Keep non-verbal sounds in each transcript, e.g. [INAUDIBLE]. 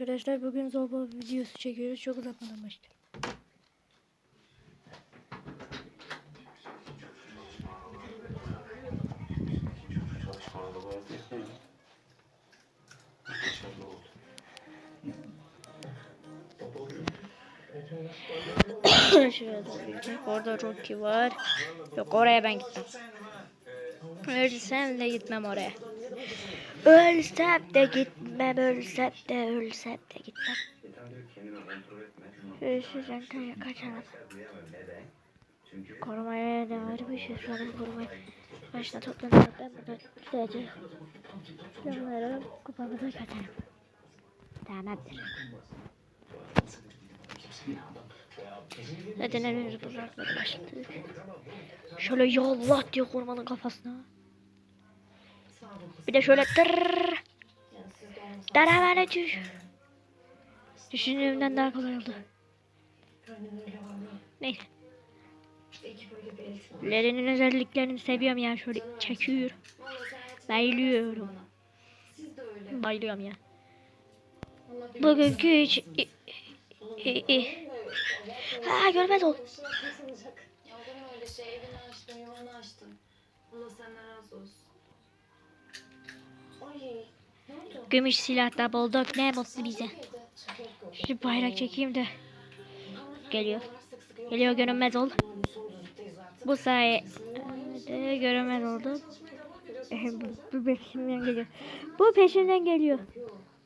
arkadaşlar. Bugün zorba videosu çekiyoruz. Çok uzatmadan başlayalım. [COUGHS] Gidecek. Orada Rocky var. Yok oraya ben gitmem. Ölsem de gitmem oraya. Ölsem de gitmem, ölsem de ölsem de gitmem. Şu çantaya kaçalım. Korumaya devam etmişiz. Şu an korumaya başta toplanıp ben burada gideceğim. Silahları kupamıza kaçarım. Tamamdır. Neden en önce bu bırakmadı başladı. Şöyle yallah diye kurmanın kafasına. Bir de şöyle tırrrr. Daravane düş. Düşündüğümden daha kolay oldu. Neyse. Lerinin özelliklerini seviyorum ya şöyle çekiyor. Bayılıyorum. Bayılıyorum ya. Bugünkü hiç... Ha görmez ol. Ya öyle şey? Evini açtın, yuvanı açtın. Allah senden razı olsun. Ne? Gümüş silahla bulduk ne mutlu bize. Şu bayrak çekeyim de. Geliyor. Geliyor görünmez ol. Bu sayede görünmez oldu. bu, bu peşimden geliyor. Bu peşimden geliyor.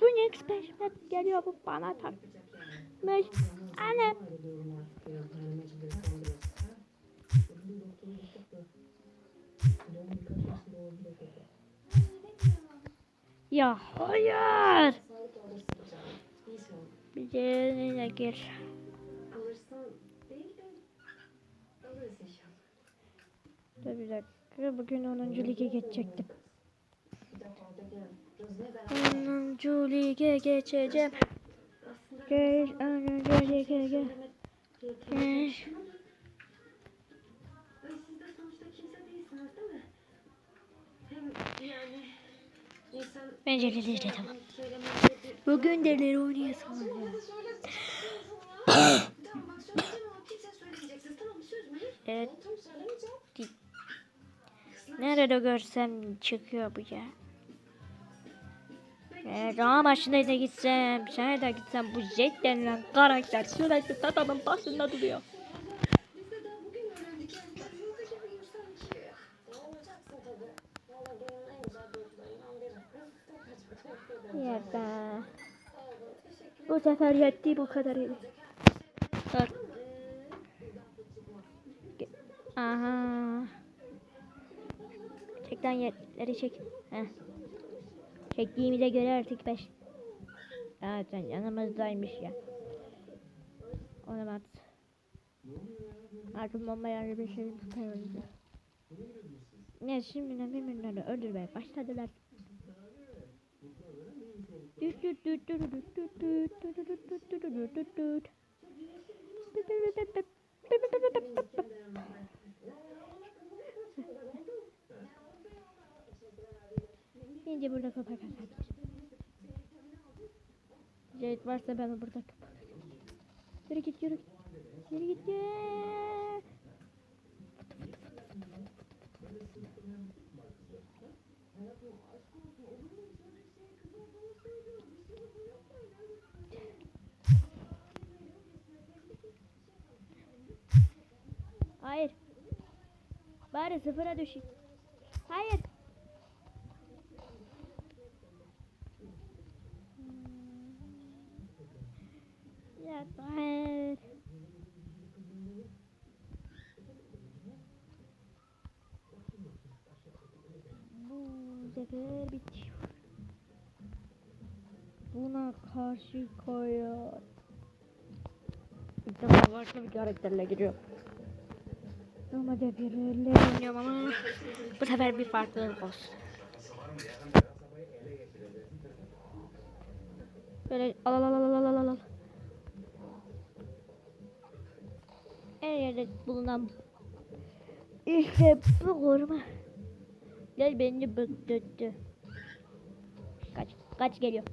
Bu next peşimden geliyor. Bu bana takmış. Anne. Ya hayır. Bir de gir. Alırız inşallah. Dur bir dakika. Bugün 10. lige geçecektim. Bir defa da gel. Gözüne beraber 10. lige geçeceğim. Geç 10. lige geç. Geç. Siz yani Bence de de [COUGHS] tamam. Bugün deleri oynayasın. evet. Nerede görsem çıkıyor bu ya. Ee, daha başına da gitsem, şeye de gitsem bu Jet denilen karakter sürekli tatanın başında duruyor. Bu sefer yetti bu kadar yedi. Dur. Aha. Çek lan yerleri çek. Heh. Çektiğimize göre artık beş. Zaten yanımızdaymış ya. At. Artık bomba yerli bir şey tutuyoruz. Ne şimdi ne birbirlerini öldürmeye başladılar. Bence burada kapak atar. Jet varsa ben burada kapak atarım. Yürü git yürü. Yürü git. Yürü. Hayır. Bari sıfıra düşeyim. Hayır. Ya hayır. Bu sefer bitiyor. Buna karşı koyuyor. İlk defa farklı bir karakterle giriyor. Ama devirle oynuyorum ama bu sefer bir farklılık olsun. Böyle al al al al al al. Her yerde bulunan işte bu koruma. Gel beni bıktırdı. Kaç, kaç geliyor.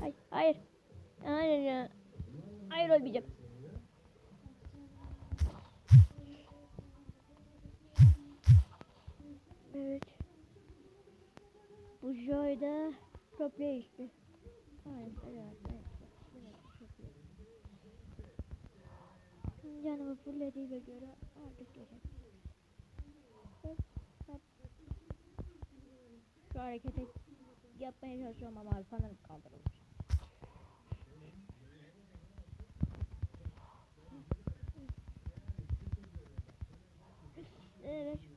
Hayır. Hayır. Hayır. Hayır ölmeyeceğim. Evet. Bu joyda çok iyi. Canımı fullediğime göre artık geçelim. Şu hareketi yapmaya çalışıyorum ama sanırım kaldırılmış. Evet.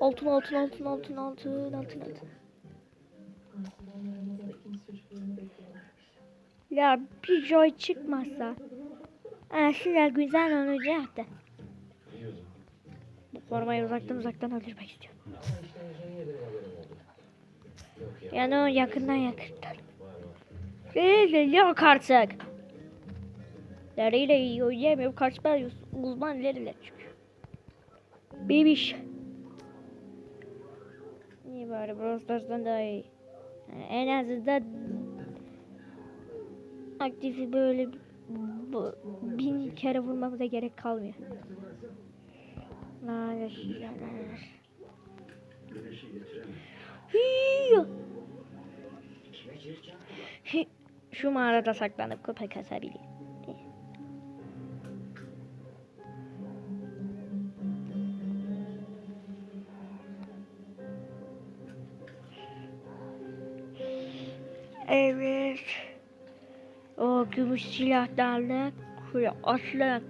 Altın altın altın altın altın altın altın. Ya bir joy çıkmazsa aslında güzel olacaktı. Formayı uzaktan uzaktan öldürmek istiyorum. Yani o yakından yakından. Yok artık. Leriyle iyi oynayamıyorum. Karşıma uzman leriyle çıkıyor. Bebiş. İyi bari Brawl Stars'dan daha iyi. En azından aktifi böyle bin kere vurmamıza gerek kalmıyor. Hi- Şu mağarada saklanıp köpek asabilir. Evet. O gümüş silahlarla şöyle atlayak.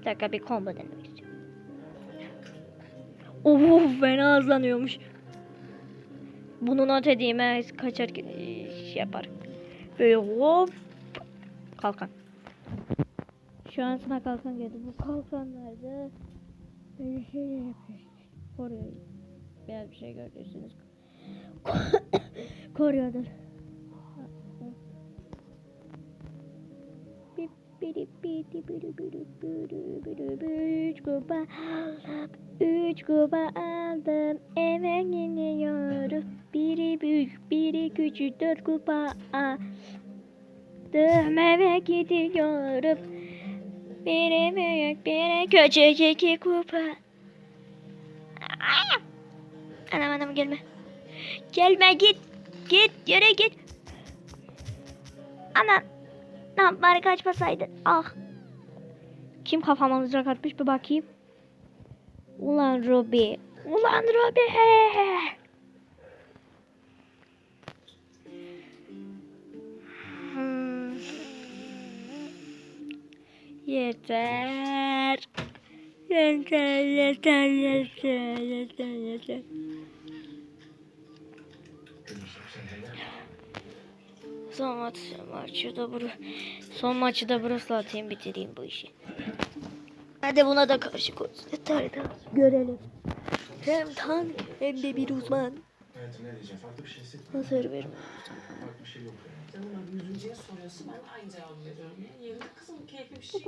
Bir dakika bir combo denemek Oo fena hızlanıyormuş. Bunu not edeyim he, kaçar e, şey yapar. Böyle hop kalkan. Şu an sana kalkan geldi. Bu kalkanlarda böyle şeyler yapıyor. Koruyor. Beyaz bir şey görürsünüz. [COUGHS] Koruyordur. Biri biri biri biri biri üç kupa aldım. Üç kupa aldım. Eve gidiyorum. Biri büyük biri küçük dört kupa aldım. Eve gidiyorum. Biri büyük biri küçük iki kupa. Anam anam gelme. Gelme git. Git yere git. Ana. Lan bari kaçmasaydın. Ah. Kim kafama mızrak atmış bir bakayım. Ulan Robi. Ulan Robi. Hmm. Yeter. Yeter, yeter, yeter, yeter, yeter. Son maç, maçı da buru, son maçı da burası atayım bitireyim bu işi. Hadi buna da karşı koy. Yeter de görelim. Hem tank hem de bir uzman. Hayatım ne diyeceğim? Farklı bir şey hissetmiyorum. Nasıl verim? Farklı bir şey yok yani. Canım abi yüzüncüye soruyorsun ben aynı cevabı veriyorum. Ya. Yerinde kızım keyifli bir şey.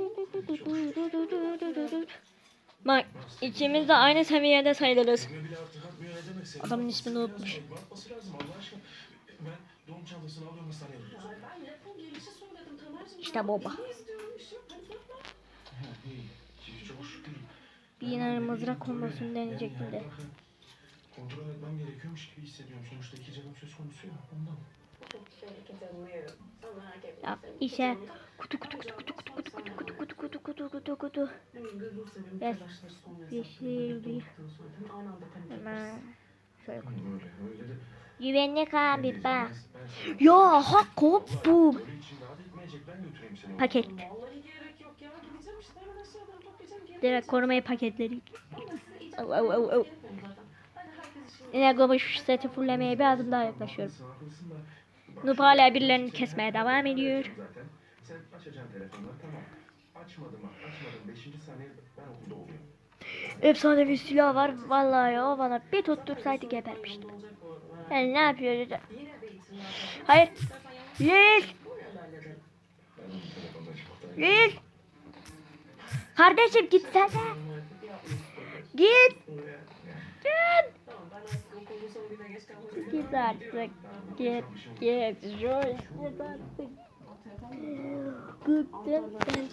Bak ikimiz de aynı seviyede sayılırız. Adamın ismini unutmuş. Ben doğum çantasını alıyorum hastaneye. Ya ben lafın gelişi söyledim Tamer'cim. İşte baba. şey. Ha, iyi. İyi, Çok şükür. Bir yine mızrak kombosunu deneyecektim de. Kontrol etmem gerekiyormuş gibi hissediyorum. Sonuçta iki canım söz konusu ya. Ondan. Şey. Ya işe kutu kutu kutu kutu kutu kutu kutu kutu kutu kutu kutu kutu kutu kutu. Yes. Yeşil bir. Hemen şöyle koy. Güvenlik abi bak. Ya ha koptum. Öyle için rahat etmeyecek ben götüreyim seni. Paket. Direkt korumayı paketledik. Au, au, seti fullemeye bir adım daha yaklaşıyorum. Noob hala birilerini kesmeye devam ediyor. Zaten sen açacaksın telefonları tamam. Açmadım ha, açmadım. Beşinci saniye ben okulda oluyorum. Efsanevi silah var. Vallahi o bana bir tuttursaydı gebermiştim. Yani ne yapıyor? Yine de itiraf Hayır. Yiğit. Ben. Yiğit. Kardeşim gitsene. Git. Git. Ben Git artık. Git. Git. Joy. Git artık. Bıktım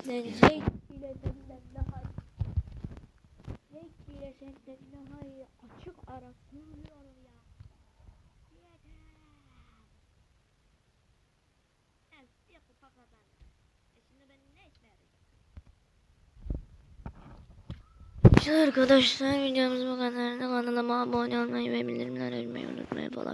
senden. Zek bile senden daha iyi. Zek bile senden daha iyi. Açık ara söylüyorum ya. Yeter. Evet, bir kupa kazandım. E şimdi ben ne işe yarayacağım? Arkadaşlar videomuz bu kadar. Kanalıma abone olmayı ve bildirimleri açmayı unutmayın filan.